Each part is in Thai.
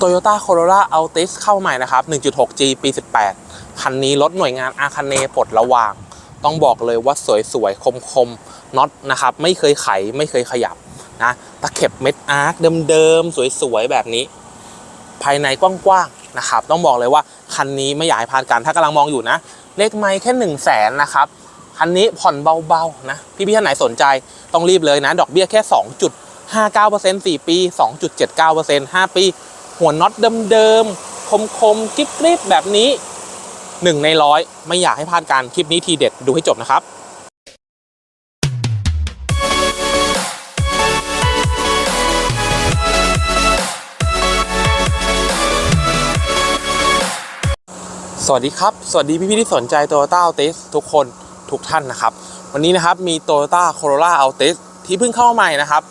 Toyota Corolla Altis เข้าใหม่นะครับ 1.6G ปี 18 คันนี้รถหน่วยงานอาคาเนปลดระวาง ต้องบอกเลยว่าสวยๆ คมๆน็อตนะครับ ไม่เคยไขไม่เคยขยับนะตะเข็บเม็ดอาร์คเดิมๆ สวยๆ แบบนี้ ภายในกว้างๆนะครับ ต้องบอกเลยว่าคันนี้ไม่อยากให้พลาดกัน ถ้ากำลังมองอยู่นะ เลขไม่แค่ 1 0 0 0 0แสนนะครับคันนี้ผ่อนเบาๆนะพี่ๆท่านไหนสนใจต้องรีบเลยนะ ดอกเบี้ยแค่ 2.59% 4 ปี 2.79% 5 ปี หัวน็อตเดิมๆ คมๆกริบๆ แบบนี้ 1 ในร้อยไม่อยากให้พลาดการคลิปนี้ทีเด็ดดูให้จบนะครับสวัสดีครับ สวัสดีพี่ๆที่สนใจ Toyota Altis ทุกคนทุกท่านนะครับ วันนี้นะครับมี Toyota Corolla Altis ที่เพิ่งเข้ามาใหม่นะครับ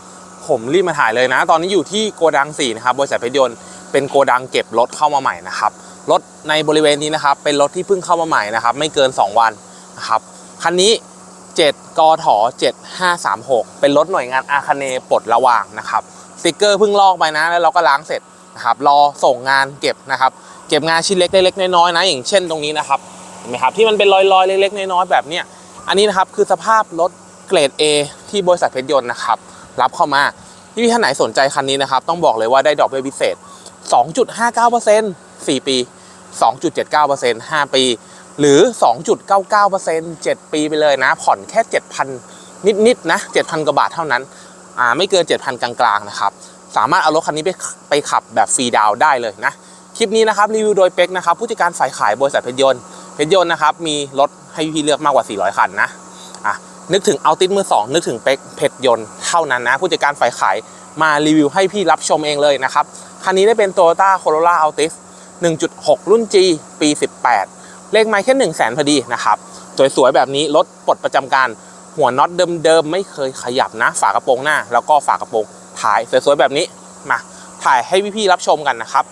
ผมรีบมาถ่ายเลยนะ ตอนนี้อยู่ที่โกดัง 4 นะครับ บริษัทเพชรยนต์ เป็นโกดังเก็บรถเข้ามาใหม่นะครับรถในบริเวณนี้นะครับเป็นรถที่เพิ่งเข้ามาใหม่นะครับไม่เกิน 2 วันนะครับคันนี้ 7กท7536 เป็นรถหน่วยงานอาคาเนปลดระวางนะครับสติกเกอร์เพิ่งลอกไปนะ แล้วเราก็ล้างเสร็จนะครับรอส่งงานเก็บนะครับเก็บงานชิ้นเล็กเล็กน้อยๆนะอย่างเช่นตรงนี้นะครับเห็นไหมครับที่มันเป็นรอยๆเล็กๆน้อยๆแบบเนี้ยอันนี้นะครับคือสภาพรถเกรด A ที่บริษัทเพชรยนต์นะครับรับเข้ามาที่ท่านไหนสนใจคันนี้นะครับต้องบอกเลยว่าได้ดอกเบี้ยพิเศษ 2.59% 4 ปี 2.79% 5 ปี หรือ 2.99% 7 ปีไปเลยนะ ผ่อนแค่ 7,000 นิดๆนะ7,000 กว่าบาทเท่านั้น อ่า ไม่เกิน 7,000 กลางๆ นะครับ สามารถเอารถคันนี้ไปไปขับแบบฟรีดาวได้เลยนะ คลิปนี้นะครับรีวิวโดยเป็กนะครับ ผู้จัดการฝ่ายขายบริษัทเพชรยนต์เพชรยนต์นะครับ มีรถให้พี่เลือกมากกว่า 400 คันนะ อะ นึกถึงเอาติสมือ 2 นึกถึงเป็กเพชรยนต์เท่านั้นนะ ผู้จัดการฝ่ายขาย มารีวิวให้พี่รับชมเองเลยนะครับ คันนี้ได้เป็น Toyota Corolla Altis 1.6 รุ่น G ปี 18 เลขไมล์แค่ 1 0 0 0 0แสนพอดีนะครับ สวยๆ แบบนี้รถปลดประจำการหัวน็อตเดิมๆ ไม่เคยขยับนะ ฝากระโปรงหน้า แล้วก็ฝากระโปรงท้าย สวยๆ แบบนี้มาถ่ายให้พี่ๆรับชมกันนะครับ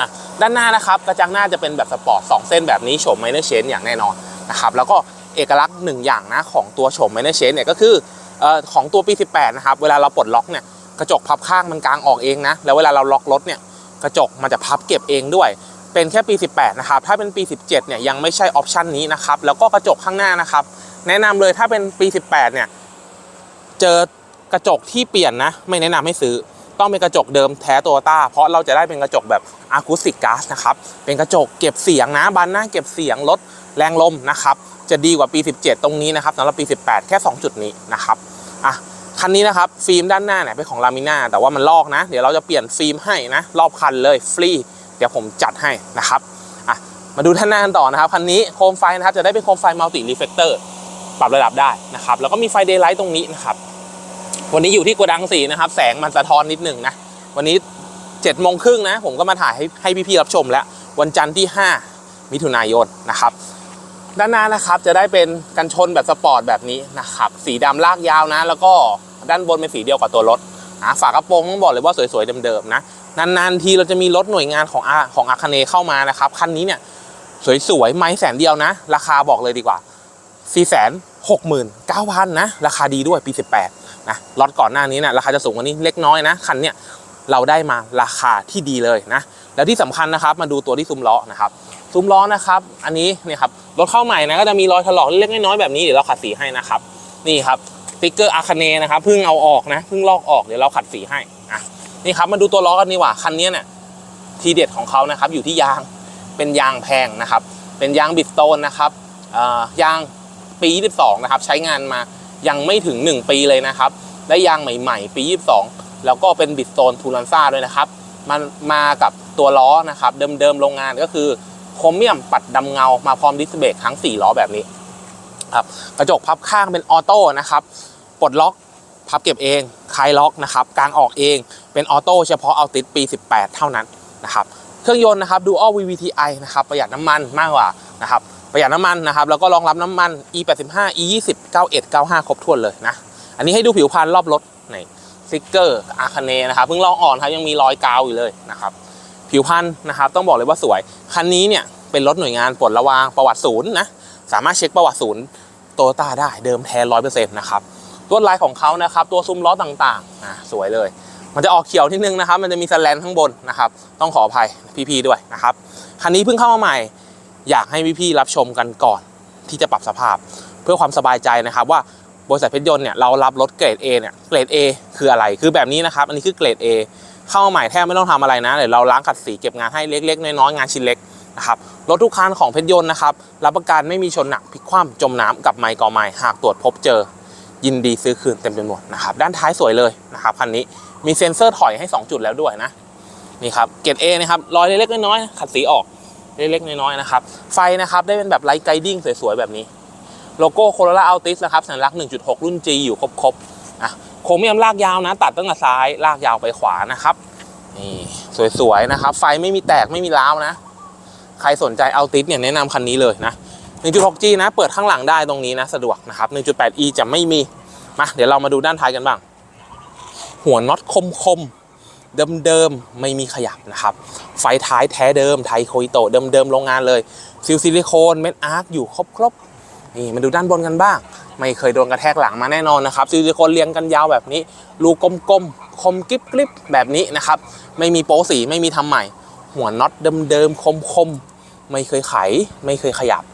อะด้านหน้านะครับกระจังหน้าจะเป็นแบบสปอร์ต2เส้นแบบนี้โฉมไมเนอร์เชนอย่างแน่นอนนะครับแล้วก็เอกลักษณ์หนึ่งอย่างนะของตัวโฉมไมเนอร์เชนเนี่ยก็คือออของตัวปี 18 นะครับ เวลาเราปลดล็อกเนี่ย กระจกพับข้างมันกางออกเองนะ แล้วเวลาเราล็อกรถเนี่ยกระจกมันจะพับเก็บเองด้วย เป็นแค่ปี 18 นะครับ ถ้าเป็นปี 17 เนี่ยยังไม่ใช่ออปชันนี้นะครับ แล้วก็กระจกข้างหน้านะครับ แนะนำเลยถ้าเป็นปี 18 เนี่ย เจอกระจกที่เปลี่ยนนะ ไม่แนะนำให้ซื้อ ต้องเป็นกระจกเดิมแท้โตโยต้า เพราะเราจะได้เป็นกระจกแบบอะคูสติกกาซนะครับ เป็นกระจกเก็บเสียงนะบานหน้าเก็บเสียงลดแรงลมนะครับ จะดีกว่าปี 17 ตรงนี้นะครับสำหรับปี 18 แค่ 2 จุดนี้นะครับ อะ คันนี้นะครับฟิล์มด้านหน้าเนี่ยเป็นของลามิน่าแต่ว่ามันลอกนะ เดี๋ยวเราจะเปลี่ยนฟิล์มให้นะ รอบคันเลยฟรีเดี๋ยวผมจัดให้นะครับอะมาดูด้านหน้ากันต่อนะครับคันนี้โคมไฟนะครับจะได้เป็นโคมไฟมัลติรีเฟกเตอร์ปรับระดับได้นะครับแล้วก็มีไฟเดย์ไลท์ตรงนี้นะครับวันนี้อยู่ที่โกดังสีนะครับแสงมันสะท้อนนิดหนึ่งนะวันนี้7จ็ดโมงครึ่งนะผมก็มาถ่ายให้ให้พี่ๆรับชมแล้ว วันจันทร์ที่ 5 มิถุนายนนะครับด้านหน้านะครับจะได้เป็นกันชนแบบสปอร์ตแบบนี้นะครับสีดำลากยาวนะแล้วก็ ด้านบนเป็นสีเดียวกับตัวรถนะฝากระโปรงต้องบอกเลยว่าสวยๆเดิมๆนะนานๆทีเราจะมีรถหน่วยงานของอาของอาคาเนเข้ามานะครับคันนี้เนี่ยสวยๆไม่แสนเดียวนะ ราคาบอกเลยดีกว่า 4 6 9 0 0 0 นะ ราคาดีด้วยปี 18 นะล็อตก่อนหน้านี้นะราคาจะสูงกว่านี้เล็กน้อยนะ คันเนี้ยเราได้มาราคาที่ดีเลยนะ แล้วที่สำคัญนะครับมาดูตัวที่ซุ้มล้อนะครับ ซุ้มล้อนะครับ อันนี้เนี่ยครับรถเข้าใหม่นะก็จะมีรอยถลอกเล็กน้อยแบบนี้เดี๋ยวเราขัดสีให้นะครับ นี่ครับ ติ๊กเกอร์อาคาเนนะครับเพิ่งเอาออกนะเพิ่งลอกออกเดี๋ยวเราขัดสีให้อะนี่ครับมาดูตัวล้อกันดีกว่าคันนี้เนี่ยทีเด็ดของเขานะครับอยู่ที่ยางเป็นยางแพงนะครับ เป็นยางบิดโตนนะครับยางปี 22 นะครับ ใช้งานมายังไม่ถึง 1 ปีเลยนะครับ และยางใหม่ ๆ ปี 22 แล้วก็เป็นบิดโตนทูลันซ่าด้วยนะครับ มันมากับตัวล้อนะครับ เดิมๆโรงงานก็คือโครเมียมปัดดำเงามาพร้อมดิสเบรกทั้ง 4 ล้อแบบนี้ครับกระจกพับข้างเป็นออโต้นะครับ ปลดล็อกพับเก็บเองคลายล็อกนะครับกางออกเองเป็นออโต้เฉพาะเอาติดปี 18 เท่านั้นนะครับเครื่องยนต์นะครับ Dual VVTi นะครับประหยัดน้ำมันมากกว่านะครับประหยัดน้ำมันนะครับแล้วก็รองรับน้ำมัน E85 E20 91 95 ครบถ้วนเลยนะอันนี้ให้ดูผิวพรรณรอบรถในสติกเกอร์อาคาเนนะครับเพิ่งลองอ่อนครับยังมีรอยกาวอยู่เลยนะครับผิวพรรณนะครับต้องบอกเลยว่าสวย คันนี้เนี่ยเป็นรถหน่วยงานปลดระวางประวัติศูนย์นะสามารถเช็คประวัติศูนย์โตโยต้าได้เดิมแท้ร้อยเปอร์เซ็นต์นะครับ วดลายของเขานะครับ ตัวซุ้มล้อต่างๆอะสวยเลย มันจะออกเขียวนิดนึงนะครับ มันจะมีสแลนข้างบนนะครับ ต้องขออภัยพี่ๆด้วยนะครับ คันนี้เพิ่งเข้ามาใหม่ อยากให้พี่ๆรับชมกันก่อนที่จะปรับสภาพ เพื่อความสบายใจนะครับว่าบริษัทเพชรยนต์เนี่ยเรารับรถเกรด A เนี่ยเกรด A คืออะไร คือแบบนี้นะครับ อันนี้คือเกรด A เข้ามาใหม่แทบไม่ต้องทำอะไรนะเดี๋ยวเราล้างขัดสีเก็บงานให้เล็กๆน้อยๆงานชิ้นเล็กนะครับรถทุกคันของเพชรยนต์นะครับรับประกันไม่มีชนหนักพลิกคว่ำจมน้ำกับไมค์ก่อไมค์หากตรวจพบเจอ ยินดีซื้อคืนเต็มจำนวนนะครับด้านท้ายสวยเลยนะครับคันนี้มีเซ็นเซอร์ถอยให้ 2 จุดแล้วด้วยนะนี่ครับเกตเอนะครับรอยเล็กๆน้อยๆขัดสีออกเล็กๆน้อยๆนะครับไฟนะครับได้เป็นแบบไลท์ไกดิ้งสวยๆแบบนี้โลโก้โคโรล่าอัลติสนะครับสัญลักษณ์1.6 รุ่น G อยู่ครบๆอะโครเมียมลากยาวนะ ตัดตั้งแต่ซ้ายลากยาวไปขวานะครับนี่สวยๆนะครับ ไฟไม่มีแตกไม่มีร้าวนะ ใครสนใจอัลติสเนี่ยแนะนำคันนี้เลยนะ 1.6G นะ เปิดข้างหลังได้ตรงนี้นะ สะดวกนะครับ 1.8E จะไม่มี มา เดี๋ยวเรามาดูด้านท้ายกันบ้าง หัวน็อตคมคมเดิมเดิมๆไม่มีขยับนะครับ ไฟท้ายแท้เดิม ไทโคอิโตะเดิมเดิมๆโรงงานเลย ซิลซิลิโคนเม็ดอาร์คอยู่ครบครบๆ นี่มาดูด้านบนกันบ้าง ไม่เคยโดนกระแทกหลังมาแน่นอนนะครับ ซิลซิลิโคนเรียงกันยาวแบบนี้ รูกลมๆ คมกริบกริบๆแบบนี้นะครับ ไม่มีโป๊สีไม่มีทำใหม่ หัวน็อตเดิมเดิมๆ คมๆ ไม่เคยไข ไม่เคยขยับ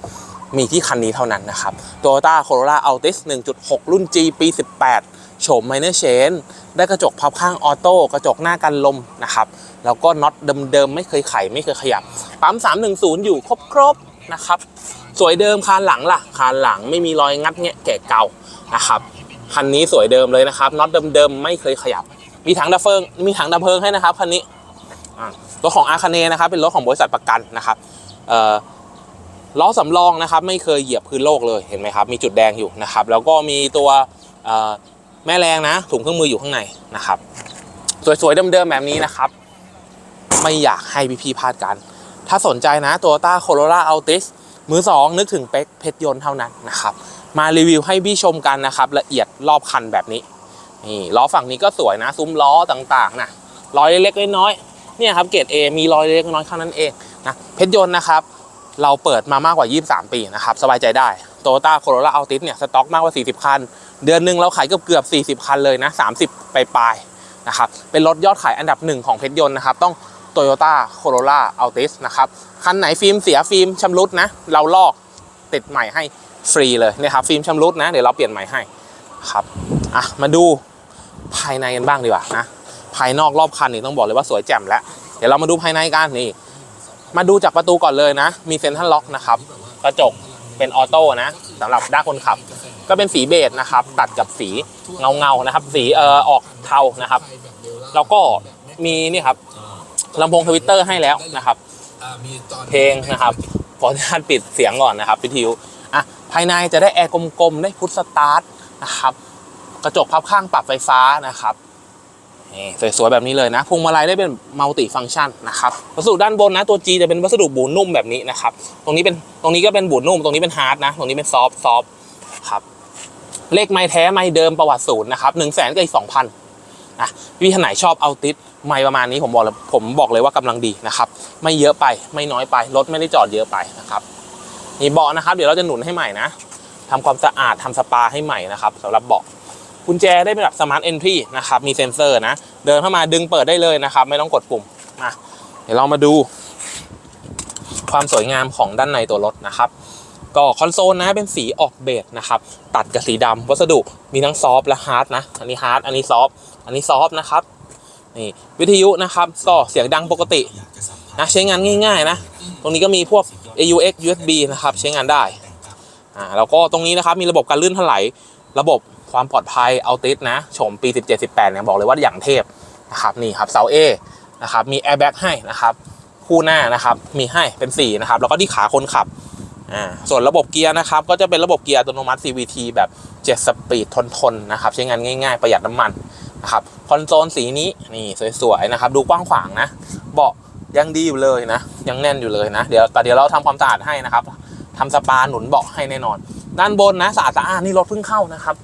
มีที่คันนี้เท่านั้นนะครับ Toyota Corolla Altis 1.6 รุ่น G ปี 18 โฉม Minor Chain ได้กระจกพับข้างออโต้กระจกหน้ากันลมนะครับ แล้วก็น็อตเดิมๆ ไม่เคยไขไม่เคยขยับ ปั๊ม 310 อยู่ครบๆนะครับ สวยเดิมคานหลังล่ะ คานหลังไม่มีรอยงัดแงะแกะเก่านะครับคันนี้สวยเดิมเลยนะครับน็อตเดิมๆ ไม่เคยขยับ มีถังดับเพลิงมีถังดับเพลิงให้นะครับคันนี้รถของอาคาเนนะครับเป็นรถของบริษัทประกันนะครับเอ่อ ล้อสำรองนะครับไม่เคยเหยียบพื้นโลกเลยเห็นไหมครับ มีจุดแดงอยู่นะครับ แล้วก็มีตัวแม่แรงนะถุงเครื่องมืออยู่ข้างในนะครับ สวยๆเดิมๆแบบนี้นะครับ ไม่อยากให้พี่ๆพลาดกัน ถ้าสนใจนะ Toyota Corolla Altis มือ2นึกถึงเป๊กเพชรยนต์เท่านั้นนะครับ มารีวิวให้พี่ชมกันนะครับ ละเอียดรอบคันแบบนี้นี่ล้อฝั่งนี้ก็สวยนะ ซุ้มล้อต่างๆนะรอยเล็กๆน้อยๆเนี่ยครับเกรด A มีรอยเล็กๆน้อยๆแค่นั้นเองนะเพชรยนต์นะครับ เราเปิดมามากกว่า 23 ปีนะครับ สบายใจได้ Toyota Corolla Altis เนี่ยสต็อกมากกว่า 40 คัน เดือนหนึ่งเราขายเกือบเกือบ 40 คันเลยนะ 30 ไปปลายนะครับ เป็นรถยอดขายอันดับหนึ่งของเพชรยนต์นะครับ ต้อง Toyota Corolla Altis นะครับ คันไหนฟิล์มเสียฟิล์มชำรุดนะ เราลอกติดใหม่ให้ฟรีเลยนี่ยครับ ฟิล์มชำรุดนะ เดี๋ยวเราเปลี่ยนใหม่ให้ครับอะมาดูภายในกันบ้างดีกว่านะ ภายนอกรอบคันนี่ต้องบอกเลยว่าสวยแจ่มแล้ว เดี๋ยวเรามาดูภายในกันนี่ มาดูจากประตูก่อนเลยนะ มีเซ็นทรัลล็อกนะครับ กระจกเป็นออโต้นะสำหรับด้านคนขับ ก็เป็นสีเบจนะครับ ตัดกับสีเงาเงาๆนะครับ สีเอ่อออกเทานะครับ แล้วก็มีนี่ครับลำโพงทวิตเตอร์ให้แล้วนะครับ เพลงนะครับขออนุญาตปิดเสียงก่อนนะครับวิทยุอะภายในจะได้แอร์กลมๆ ได้พุทสตาร์ทนะครับ กระจกพับข้างปรับไฟฟ้านะครับ นี่สวยๆแบบนี้เลยนะพวงมาลัยได้เป็นมัลติฟัง c t ชันนะครับวัสดุด้านบนนะตัว G จะเป็นวัสดุบูนุ่มแบบนี้นะครับตรงนี้เป็นตรงนี้ก็เป็นบูนุ่มตรงนี้เป็นฮาร์ดนะตรงนี้เป็นซอฟซอฟครับเลขไม้แท้ไม้เดิมประวัติศูนย์นะครับหนึ่งแสนกับอีกสองพันอะพี่ท่านไหนชอบเอาติดไม้ประมาณนี้ผมบอกเลยผมบอกเลยว่ากำลังดีนะครับไม่เยอะไปไม่น้อยไปรถไม่ได้จอดเยอะไปนะครับนี่เบาะนะครับ เดี๋ยวเราจะหนุนให้ใหม่นะทำความสะอาดทำสปาให้ใหม่นะครับสำหรับเบาะ กุญแจได้เป็นแบบสมาร์ทเอนทรีนะครับมีเซ็นเซอร์นะ เดินเข้ามาดึงเปิดได้เลยนะครับ ไม่ต้องกดปุ่มมาเดี๋ยวเรามาดู ความสวยงามของด้านในตัวรถนะครับ ก็คอนโซลนะเป็นสีออกเบจนะครับตัดกับสีดำวัสดุมีทั้งซอฟต์และฮาร์ดนะอันนี้ฮาร์ดอันนี้ซอฟอันนี้ซอฟต์นะครับนี่วิทยุนะครับก็เสียงดังปกตินะใช้งานง่าย ๆนะ ตรงนี้ก็มีพวก AUX USB นะครับใช้งานได้อ่าแล้วก็ตรงนี้นะครับมีระบบการลื่นถลายระบบ ความปลอดภัยเอาติสนะโฉมปี 17-18เนี่ยบอกเลยว่าอย่างเทพนะครับนี่ครับเสา A นะครับมีแอร์แบ็กให้นะครับคู่หน้านะครับมีให้เป็น4นะครับแล้วก็ที่ขาคนขับอ่าส่วนระบบเกียร์นะครับก็จะเป็นระบบเกียร์อัตโนมัติ CVT แบบ 7 สปีดทนๆนะครับใช้งานง่ายๆ ประหยัดน้ำมันนะครับคอนโซลสีนี้นี่สวยๆนะครับดูกว้างขวางนะเบาะยังดีอยู่เลยนะ ยังแน่นอยู่เลยนะเดี๋ยวแต่เดี๋ยวเราทำความสะอาดให้นะครับทำสปาหนุนเบาะให้แน่นอน ด้านบนนะสะอาดสะอาดนี่รถเพิ่งเข้านะครับ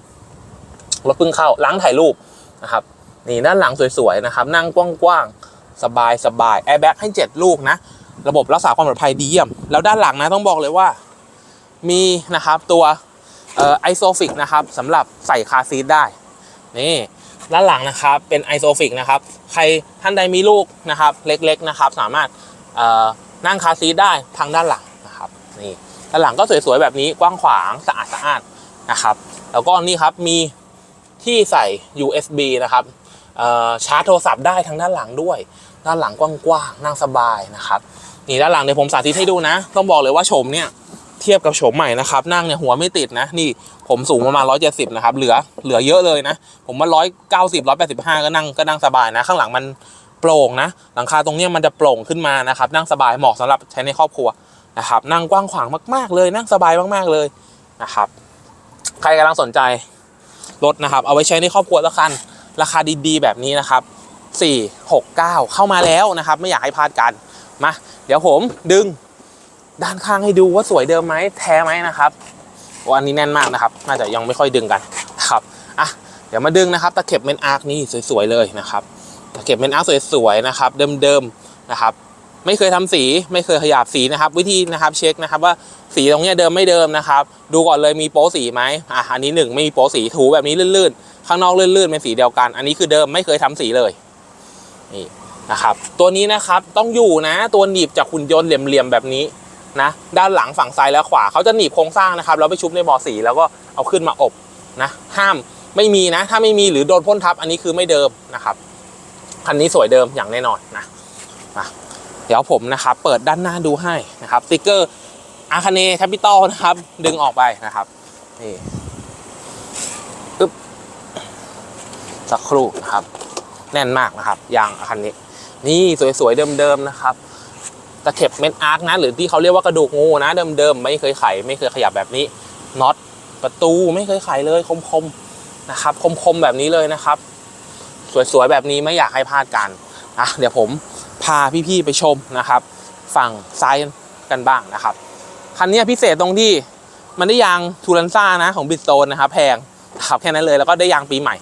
รถเพิ่งเข้าล้างถ่ายรูปนะครับนี่ด้านหลังสวยๆนะครับ นั่งกว้างๆ สบายสบายแอร์แบ็กให้ 7 ลูกนะ ระบบรักษาความปลอดภัยดีเยี่ยม แล้วด้านหลังนะต้องบอกเลยว่า มีนะครับตัวไอโซฟิกนะครับสำหรับใส่คาซีทได้ นี่ด้านหลังนะครับเป็นไอโซฟิกนะครับ ใครท่านใดมีลูกนะครับ เล็กๆนะครับ สามารถนั่งคาซีทได้ทางด้านหลังนะครับนี่ด้านหลังก็สวยๆแบบนี้กว้างขวางสะอาดสะอาดนะครับ แล้วก็นี่ครับมี ที่ใส่ USB นะครับชาร์จโทรศัพท์ได้ทางด้านหลังด้วย ด้านหลังกว้างๆนั่งสบายนะครับนี่ด้านหลังเดี๋ยวผมสาธิตให้ดูนะ ต้องบอกเลยว่าโฉมเนี่ยเทียบกับโฉมใหม่นะครับ นั่งเนี่ยหัวไม่ติดนะนี่ผมสูงประมาณ170นะครับเหลือเหลือเยอะเลยนะ ผมว่า190 185 ก็นั่งก็นั่งสบายนะ ข้างหลังมันโปร่งนะ หลังคาตรงเนี้ยมันจะโปร่งขึ้นมานะครับ นั่งสบายเหมาะสำหรับใช้ในครอบครัวนะครับ นั่งกว้างขวางมาก ๆ เลยนั่งสบายมากๆเลยนะครับ ใครกำลังสนใจ รถนะครับ เอาไว้ใช้ในครอบครัวละกัน ราคาดีๆ แบบนี้นะครับ 469 เข้ามาแล้วนะครับ ไม่อยากให้พลาดกัน มา เดี๋ยวผมดึงด้านข้างให้ดูว่าสวยเดิมไหมแท้ไหมนะครับวันนี้แน่นมากนะครับ น่าจะยังไม่ค่อยดึงกันนะครับอะเดี๋ยวมาดึงนะครับ ตะเข็บเมนอาร์คนี่สวยๆเลยนะครับ ตะเข็บเมนอาร์คสวยๆนะครับ เดิมๆนะครับ ไม่เคยทำสี ไม่เคยขยับสีนะครับ วิธีนะครับเช็คนะครับว่าสีตรงนี้เดิมไม่เดิมนะครับ ดูก่อนเลยมีโป๊สีไหมอะอันนี้หนึ่งไม่มีโป๊สีถูแบบนี้ลื่นๆ ข้างนอกลื่นๆเป็นสีเดียวกัน อันนี้คือเดิมไม่เคยทำสีเลยนี่นะครับ ตัวนี้นะครับต้องอยู่นะตัวหนีบจากหุ่นยนต์เหลี่ยมๆแบบนี้นะด้านหลังฝั่งซ้ายและขวาเขาจะหนีบโครงสร้างนะครับแล้วไปชุบในบ่อสีแล้วก็เอาขึ้นมาอบนะห้ามไม่มีนะ ถ้าไม่มีหรือโดนพ่นทับอันนี้คือไม่เดิมนะครับคันนี้สวยเดิมอย่างแน่นอนนะมา เดี๋ยวผมนะครับเปิดด้านหน้าดูให้นะครับสติกเกอร์อาคาเนแคปิตอลนะครับ ดึงออกไปนะครับนี่ปึ๊บสักครู่นะครับ แน่นมากนะครับยางคันนี้นี่สวยๆเดิมๆนะครับตะเข็บเม็ดอาร์คนะหรือที่เขาเรียกว่ากระดูกงูนะเดิมๆไม่เคยไขไม่เคยขยับแบบนี้น็อตประตูไม่เคยไขเลยคมๆนะครับ คมๆแบบนี้เลยนะครับ สวยๆแบบนี้ไม่อยากให้พลาดกันอะเดี๋ยวผม พาพี่ๆไปชมนะครับ ฝั่งซ้ายกันบ้างนะครับคันนี้พิเศษตรงที่มันได้ยางทูรันซ่านะของบิสโตนนะครับแพงนะครับแค่นั้นเลยแล้วก็ได้ยางปีใหม่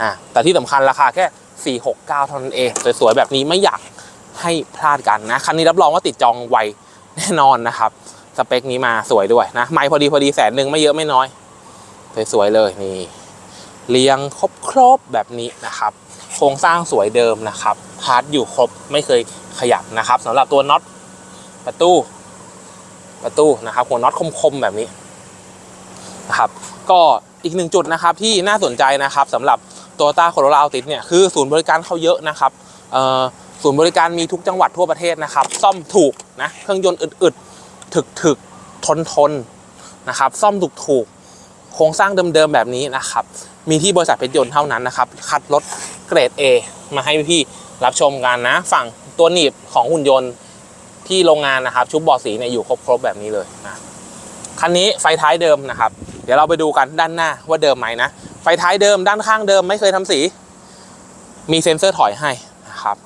อะแต่ที่สำคัญราคาแค่ 469เท่านั้นเองสวยๆแบบนี้ไม่อยากให้พลาดกันนะคันนี้รับรองว่าติดจองไวแน่นอนนะครับ สเปคนี้มาสวยด้วยนะไม่พอดีพอดีแสนหนึ่งไม่เยอะไม่น้อยสวยๆเลยนี่เรียงครบๆแบบนี้นะครับ โครงสร้างสวยเดิมนะครับ พาร์ทอยู่ครบไม่เคยขยับนะครับสำหรับตัวน็อตประตูประตูนะครับหัวน็อตคมๆแบบนี้นะครับก็อีกหนึ่งจุดนะครับที่น่าสนใจนะครับสำหรับโตโยต้าโคโรล่าอติสเนี่ยคือศูนย์บริการเขาเยอะนะครับศูนย์บริการมีทุกจังหวัดทั่วประเทศนะครับ ซ่อมถูกนะเครื่องยนต์อึดๆ ถึกๆ ทนทนนะครับ ซ่อมถูกถูกโครงสร้างเดิมๆแบบนี้นะครับ มีที่บริษัทเพชรยนต์เท่านั้นนะครับ คัดรถเกรด A มาให้พี่ รับชมกันนะ ฝั่งตัวหนีบของหุ่นยนต์ที่โรงงานนะครับ ชุบบอสีเนี่ยอยู่ครบๆแบบนี้เลยนะคันนี้ไฟท้ายเดิมนะครับ เดี๋ยวเราไปดูกันด้านหน้าว่าเดิมไหมนะ ไฟท้ายเดิมด้านข้างเดิมไม่เคยทำสี มีเซ็นเซอร์ถอยให้นะครับ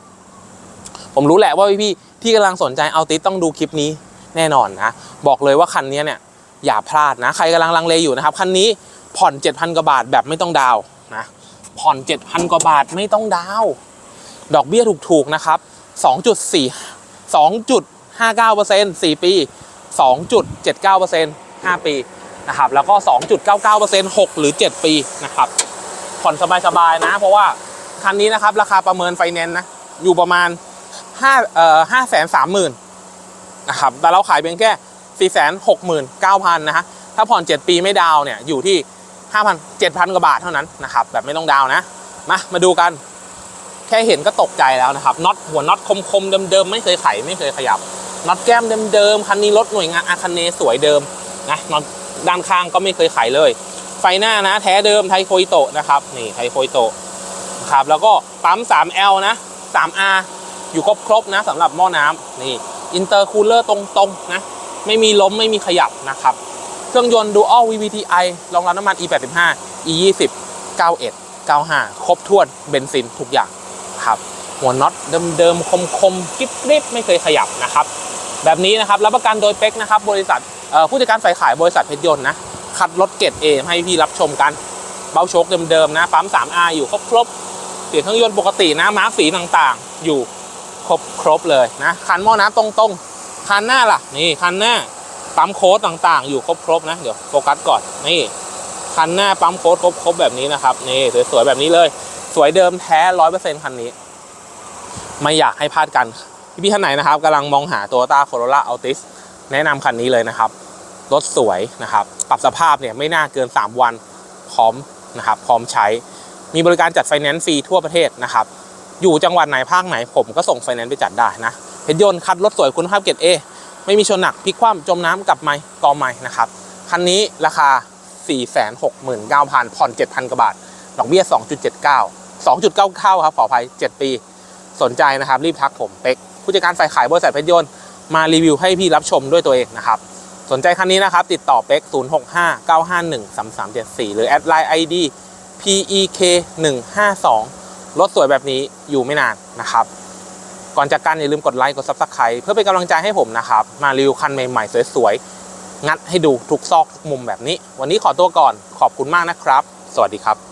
ผมรู้แหละว่าพี่ๆที่กำลังสนใจเอาติต้องดูคลิปนี้แน่นอนนะ บอกเลยว่าคันนี้เนี่ยอย่าพลาดนะ ใครกำลังลังเลอยู่นะครับ คันนี้ผ่อน 7,000 กว่าบาทแบบไม่ต้องดาวนะผ่อน 7,000 กว่าบาทไม่ต้องดาว ดอกเบี้ยถูกๆนะครับ 2.4 2.59% 4 ปี 2.79% 5 ปีนะครับแล้วก็ 2.99% 6 หรือ 7 ปีนะครับผ่อนสบายๆนะ เพราะว่าคันนี้นะครับราคาประเมินไฟแนนซ์นะอยู่ประมาณ5เอ่อ5แสน3หมื่นนะครับแต่เราขายเพียงแค่4แสน6หมื่น9พันนะฮะถ้าผ่อน 7 ปีไม่ดาวเนี่ยอยู่ที่ 5,000 7,000 กว่าบาทเท่านั้นนะครับแบบไม่ต้องดาวนะมามาดูกัน แค่เห็นก็ตกใจแล้วนะครับน็อตหัวน็อตคมๆเดิมๆไม่เคยไขไม่เคยขยับน็อตแก้มเดิมๆคันนี้รถหน่วยงานอาคันเนสวยเดิมนะน็อตด้านข้างก็ไม่เคยไขเลย ไฟหน้านะ แท้เดิมไทโคอิโตะนะครับนี่ไทโคอิโตะนะครับแล้วก็ปั๊ม 3L นะ 3R อยู่ครบครบนะสำหรับหม้อน้ำนี่อินเตอร์คูลเลอร์ตรงๆนะไม่มีล้มไม่มีขยับนะครับเครื่องยนต์ Dual VVTi รองรับน้ำมัน E85 E20 91 95 ครบถ้วนเบนซินทุกอย่าง ครับหัวน็อตเดิมๆคมๆกริบๆไม่เคยขยับนะครับ แบบนี้นะครับรับประกันโดยเป็กนะครับ บริษัทผู้จัดการฝ่ายขายบริษัทเพชรยนต์นะคัดรถเกรด A ให้พี่รับชมกันเบ้าโชคเดิมๆนะปั๊ม 3R อยู่ครบๆเปลี่ยนเครื่องยนต์ปกตินะมาร์กสีต่างๆ อยู่ครบครบเลยนะคันหม้อน้ำตรงๆคันหน้าล่ะนี่คันหน้าปั๊มโค้ดต่างๆ อยู่ครบๆนะเดี๋ยวโฟกัสก่อนนี่คันหน้าปั๊มโค้ดครบๆแบบนี้นะครับนี่สวยๆแบบนี้เลย วยเดิมแท้ร้อยเปอร์เซ็นต์คันนี้ ไม่อยากให้พลาดกัน พี่ๆท่านไหนนะครับกำลังมองหา Toyota Corolla Altis แนะนำคันนี้เลยนะครับ รถสวยนะครับ ปรับสภาพเนี่ยไม่น่าเกิน 3 วันพร้อมนะครับ พร้อมใช้ มีบริการจัดไฟแนนซ์ฟรีทั่วประเทศนะครับ อยู่จังหวัดไหนภาคไหนผมก็ส่งไฟแนนซ์ไปจัดได้นะเพชรยนต์คัดรถสวยคุณภาพเกรดเอไม่มีชนหนักพลิกคว่ำจมน้ำกลับไม้กอไม้นะครับคันนี้ราคา 469,000ผ่อน7,000กว่าบาทดอกเบี้ย 2.79 2.99ครับขออภัย 7 ปี สนใจนะครับรีบทักผมเป็กผู้จัดการฝ่ายขายบริษัทเพชรยนต์มารีวิวให้พี่รับชมด้วยตัวเองนะครับสนใจคันนี้นะครับ ติดต่อเป็ก065 951 3374 หรือแอดไลน์ ID PEK 152รถสวยแบบนี้อยู่ไม่นานนะครับ ก่อนจากกันอย่าลืมกดไลค์กด Subscribe เพื่อเป็นกำลังใจให้ผมนะครับ มารีวิวคันใหม่ๆ สวยๆ งัดให้ดูทุกซอกทุกมุมแบบนี้ วันนี้ขอตัวก่อนขอบคุณมากนะครับ สวัสดีครับ